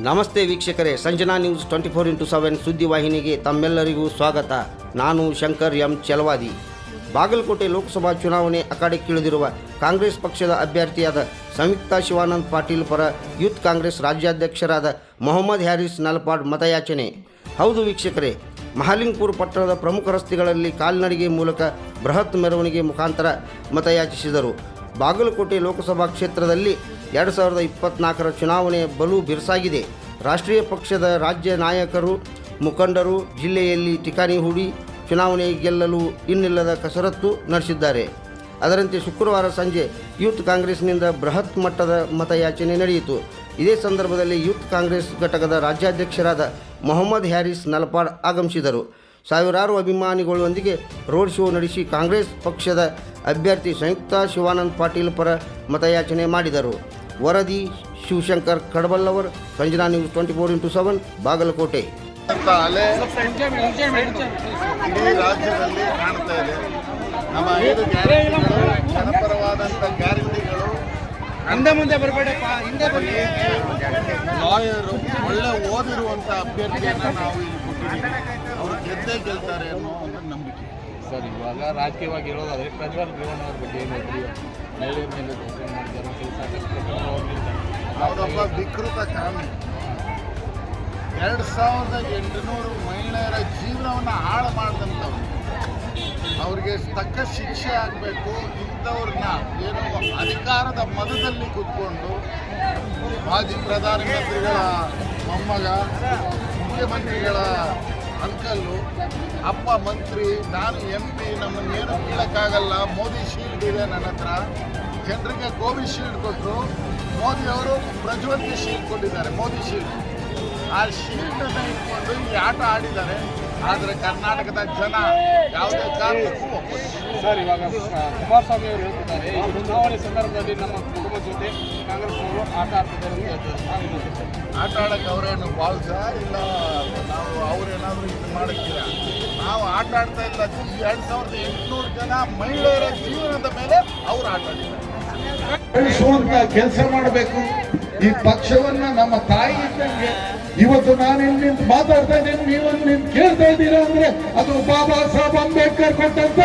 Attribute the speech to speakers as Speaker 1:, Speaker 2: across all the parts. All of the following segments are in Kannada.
Speaker 1: ನಮಸ್ತೆ ವೀಕ್ಷಕರೇ, Sanjana news twenty four into seven ಸುದ್ದಿವಾಹಿನಿಗೆ ತಮ್ಮೆಲ್ಲರಿಗೂ ಸ್ವಾಗತ. ನಾನು ಶಂಕರ್ ಎಂ ಚಲವಾದಿ. ಬಾಗಲಕೋಟೆ ಲೋಕಸಭಾ ಚುನಾವಣೆ ಅಖಾಡಕ್ಕಿಳಿದಿರುವ ಕಾಂಗ್ರೆಸ್ ಪಕ್ಷದ ಅಭ್ಯರ್ಥಿಯಾದ ಸಂಯುಕ್ತಾ ಶಿವಾನಂದ್ ಪಾಟೀಲ್ ಪರ ಯೂತ್ ಕಾಂಗ್ರೆಸ್ ರಾಜ್ಯಾಧ್ಯಕ್ಷರಾದ ಮೊಹಮ್ಮದ್ ಹ್ಯಾರಿಸ್ ನಲ್ಪಾಡ್ ಮತಯಾಚನೆ. ಹೌದು ವೀಕ್ಷಕರೇ, ಮಹಾಲಿಂಗ್ಪುರ್ ಪಟ್ಟಣದ ಪ್ರಮುಖ ರಸ್ತೆಗಳಲ್ಲಿ ಕಾಲ್ನಡಿಗೆ ಮೂಲಕ ಬೃಹತ್ ಮೆರವಣಿಗೆ ಮುಖಾಂತರ ಮತಯಾಚಿಸಿದರು. ಬಾಗಲಕೋಟೆ ಲೋಕಸಭಾ ಕ್ಷೇತ್ರದಲ್ಲಿ ಎರಡು ಸಾವಿರದ ಇಪ್ಪತ್ನಾಲ್ಕರ ಚುನಾವಣೆ ಬಲು ಬಿರುಸಾಗಿದೆ. ರಾಷ್ಟ್ರೀಯ ಪಕ್ಷದ ರಾಜ್ಯ ನಾಯಕರು, ಮುಖಂಡರು ಜಿಲ್ಲೆಯಲ್ಲಿ ಠಿಕಾಣಿ ಹೂಡಿ ಚುನಾವಣೆ ಗೆಲ್ಲಲು ಇನ್ನಿಲ್ಲದ ಕಸರತ್ತು ನಡೆಸಿದ್ದಾರೆ. ಅದರಂತೆ ಶುಕ್ರವಾರ ಸಂಜೆ ಯೂತ್ ಕಾಂಗ್ರೆಸ್ನಿಂದ ಬೃಹತ್ ಮಟ್ಟದ ಮತಯಾಚನೆ ನಡೆಯಿತು. ಇದೇ ಸಂದರ್ಭದಲ್ಲಿ ಯೂತ್ ಕಾಂಗ್ರೆಸ್ ಘಟಕದ ರಾಜ್ಯಾಧ್ಯಕ್ಷರಾದ ಮೊಹಮ್ಮದ್ ಹ್ಯಾರಿಸ್ ನಲಪಾಡ್ ಆಗಮಿಸಿದರು. ಸಾವಿರಾರು ಅಭಿಮಾನಿಗಳೊಂದಿಗೆ ರೋಡ್ ಶೋ ನಡೆಸಿ ಕಾಂಗ್ರೆಸ್ ಪಕ್ಷದ ಅಭ್ಯರ್ಥಿ ಸಂಯುಕ್ತ ಶಿವಾನಂದ್ ಪಾಟೀಲ್ ಪರ ಮತಯಾಚನೆ ಮಾಡಿದರು. ವರದಿ Shivashankar Kadaballavar Sanjana news twenty four into seven Bagalkot.
Speaker 2: ಇಡೀ ರಾಜ್ಯದಲ್ಲಿ ಕಾಣ್ತಾ ಇದೆ. ನಮ್ಮ ಐದು ಗ್ಯಾರಂಟಿಗಳು ಜನಪರವಾದಂಥ ಗ್ಯಾರಂಟಿಗಳು.
Speaker 3: ಹಿಂದೆ ಮುಂದೆ ಬರಬೇಡಪ್ಪ ಹಿಂದೆ ಬನ್ನಿ
Speaker 2: ಲಾಯರು ಒಳ್ಳೆ ಓದಿರುವಂಥ ಅಭ್ಯರ್ಥಿಯನ್ನ ನಾವು ಅವರು ಗೆದ್ದೇ ಗೆಲ್ತಾರೆ ಅನ್ನೋ ನಂಬಿಕೆ
Speaker 3: ಸರ್, ಇವಾಗ ರಾಜಕೀಯವಾಗಿ ಹೇಳೋದಾದ್ರೆ ಪ್ರಜ್ವಲ್ ರೇವಣ್ಣ ಅವ್ರ ಬಗ್ಗೆ ಏನು ಮಹಿಳೆಯರ ಮೇಲೆ ದೌರ್ಜನ್ಯ ಹೇಳಿ ಸಾಕಷ್ಟು.
Speaker 2: ಅವರೊಬ್ಬ ವಿಕೃತ ಕಾನೂನು ಎರಡು ಸಾವಿರದ ಎಂಟುನೂರು ಮಹಿಳೆಯರ ಜೀವನವನ್ನು ಹಾಳು ಮಾಡಿದಂಥವ್ರು. ಅವ್ರಿಗೆ ತಕ್ಕ ಶಿಕ್ಷೆ ಆಗಬೇಕು, ಇಂಥವ್ರನ್ನ ಏನು ಅಧಿಕಾರದ ಮದದಲ್ಲಿ ಕೂತ್ಕೊಂಡು ಮಾಜಿ ಪ್ರಧಾನಮಂತ್ರಿಗಳ ಮೊಮ್ಮಗ ಮುಖ್ಯಮಂತ್ರಿಗಳ ಅಂಕಲ್ಲು, ಅಪ್ಪ ಮಂತ್ರಿ, ನಾನು ಎಂ ಪಿ ನಮ್ಮನ್ನು ಏನು ಕೇಳೋಕ್ಕಾಗಲ್ಲ. ಮೋದಿ ಶೀಲ್ಡ್ ಇದೆ ನನ್ನ ಹತ್ರ. ಜನರಿಗೆ ಕೋವಿಶೀಲ್ಡ್ ಕೊಟ್ಟರು ಮೋದಿ ಅವರು ಪ್ರಜ್ವಲ್ಗೆ ಶೀಲ್ಡ್ ಕೊಟ್ಟಿದ್ದಾರೆ, ಮೋದಿ ಶೀಲ್ಡ್ ಆ ಶೀಲ್ಡನ್ನು ಇಟ್ಕೊಂಡು ಈ ಆಟ ಆಡಿದ್ದಾರೆ. ಆದರೆ ಕರ್ನಾಟಕದ ಜನ ಯಾವುದೇ ಕಾರಣಕ್ಕೂ ಒಪ್ಪೋದಿಲ್ಲ.
Speaker 3: ಸರ್ ಇವಾಗ ಕುಮಾರಸ್ವಾಮಿ ಅವರು ಹೇಳ್ತಿದ್ದಾರೆ ಈ ಚುನಾವಣೆ ಸಂದರ್ಭದಲ್ಲಿ ನಮ್ಮ ಕುಟುಂಬದ ಜೊತೆ ಕಾಂಗ್ರೆಸ್ನವರು ಆಟ ಆಡ್ತಿದ್ದಾರೆ
Speaker 2: ಆಟ ಆಡಕ್ಕೆ ಅವರೇನು ಬಾಲ್ಸ ಇಲ್ಲ ನಾವು ಅವರೇನಾದರೂ ಇದು ಮಾಡಕ್ಕಿಲ್ಲ ನಾವು ಆಟ ಆಡ್ತಾ ಇಲ್ಲ ಎರಡು ಸಾವಿರದ ಎಂಟುನೂರು ಜನ ಮಹಿಳೆಯರ ಜೀವನದ ಮೇಲೆ ಅವ್ರು ಆಟ ಆಡಿದ್ದಾರೆ.
Speaker 4: ಕೆಲಸ ಮಾಡಬೇಕು. ಈ ಪಕ್ಷವನ್ನ ನಮ್ಮ ತಾಯಿ ಇದ್ದಂಗೆ ಇವತ್ತು ನಾನು ಇಲ್ಲಿ ನಿಂತು ಮಾತಾಡ್ತಾ ಇದ್ದೇನೆ ನೀವು ನಿಂತು ಕೇಳ್ತಾ ಇದ್ದೀರಾ ಅಂದ್ರೆ ಅದು ಬಾಬಾ ಸಾಹೇಬ್ ಅಂಬೇಡ್ಕರ್ ಕೊಟ್ಟಂತ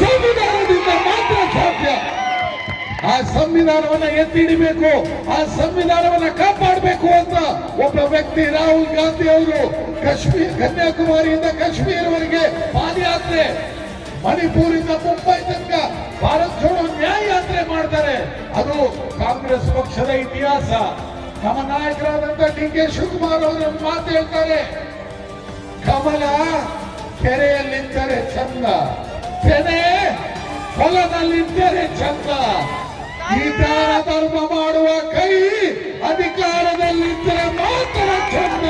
Speaker 4: ಸಂವಿಧಾನದಿಂದ ಮಾತ್ರ ಸಾಧ್ಯ. ಆ ಸಂವಿಧಾನವನ್ನ ಎತ್ತಿಡಿಬೇಕು, ಆ ಸಂವಿಧಾನವನ್ನ ಕಾಪಾಡಬೇಕು ಅಂತ ಒಬ್ಬ ವ್ಯಕ್ತಿ ರಾಹುಲ್ ಗಾಂಧಿ ಅವರು ಕಾಶ್ಮೀರ್, ಕನ್ಯಾಕುಮಾರಿಯಿಂದ ಕಾಶ್ಮೀರವರೆಗೆ ಪಾದಯಾತ್ರೆ, ಮಣಿಪುರಿಂದ ಮುಂಬೈ ತನಕ ಭಾರತ್ ಜೋಡೋ ನ್ಯಾಯ ಯಾತ್ರೆ ಮಾಡ್ತಾರೆ. ಅದು ಕಾಂಗ್ರೆಸ್ ಪಕ್ಷದ ಇತಿಹಾಸ. ನಮ್ಮ ನಾಯಕರಾದಂತ ಡಿ ಕೆ ಶಿವಕುಮಾರ್ ಅವರು ಮಾತು ಹೇಳ್ತಾರೆ. ಕಮಲ ಕೆರೆಯಲ್ಲಿದ್ದರೆ ಚಂದ, ತೆನೆ ಹೊಲದಲ್ಲಿದ್ದರೆ ಚಂದ. ಈ ದಾನ ಧರ್ಮ ಮಾಡುವ ಕೈ ಅಧಿಕಾರದಲ್ಲಿದ್ದರೆ ಮಾತ್ರ ಚಂದ.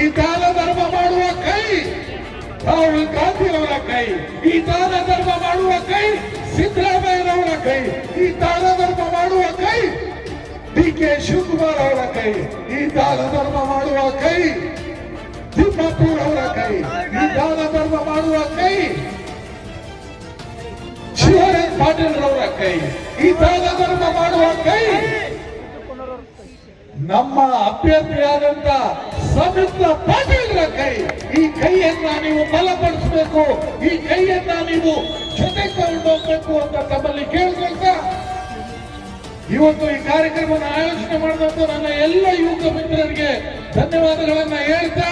Speaker 4: ಈ ದಾನ ಧರ್ಮ ಮಾಡುವ ಕೈ ರಾಹುಲ್ ಗಾಂಧಿಯವರ ಕೈ. ಈ ದಾನ ಧರ್ಮ ಮಾಡುವ ಕೈ ಸಿದ್ದರಾಮಯ್ಯನವರ ಕೈ. ಈ ದಾನ ಕೆ, ಶಿವಕುಮಾರ್ ಅವರ ಕೈ, ಈ ದಾನ ಧರ್ಮ ಮಾಡುವ ಕೈ ತಿಮ್ಮಾಪುರ್ ಅವರ ಕೈ, ಈ ದಾನ ಧರ್ಮ ಮಾಡುವ ಕೈ, ಶಿವರಾಜ್ ಪಾಟೀಲ್ ರವರ ಕೈ, ಈ ದಾನ ಧರ್ಮ ಮಾಡುವ ಕೈ. ನಮ್ಮ ಅಭ್ಯರ್ಥಿಯಾದಂತ ಸಮಿತ್ರ ಪಾಟೀಲ್ರ ಕೈ, ಈ ಕೈಯನ್ನ ನೀವು ಬಲಪಡಿಸಬೇಕು, ಈ ಕೈಯನ್ನ ನೀವು ಜೊತೆ ಹೋಗ್ಬೇಕು ಅಂತ ತಮ್ಮಲ್ಲಿ ಕೇಳ್ಕೊಳ್ತಾ ಇವತ್ತು ಈ ಕಾರ್ಯಕ್ರಮವನ್ನು ಆಯೋಜನೆ ಮಾಡಿದಂತ ನನ್ನ ಎಲ್ಲ ಯುವಕ ಮಿತ್ರರಿಗೆ ಧನ್ಯವಾದಗಳನ್ನ ಹೇಳ್ತಾ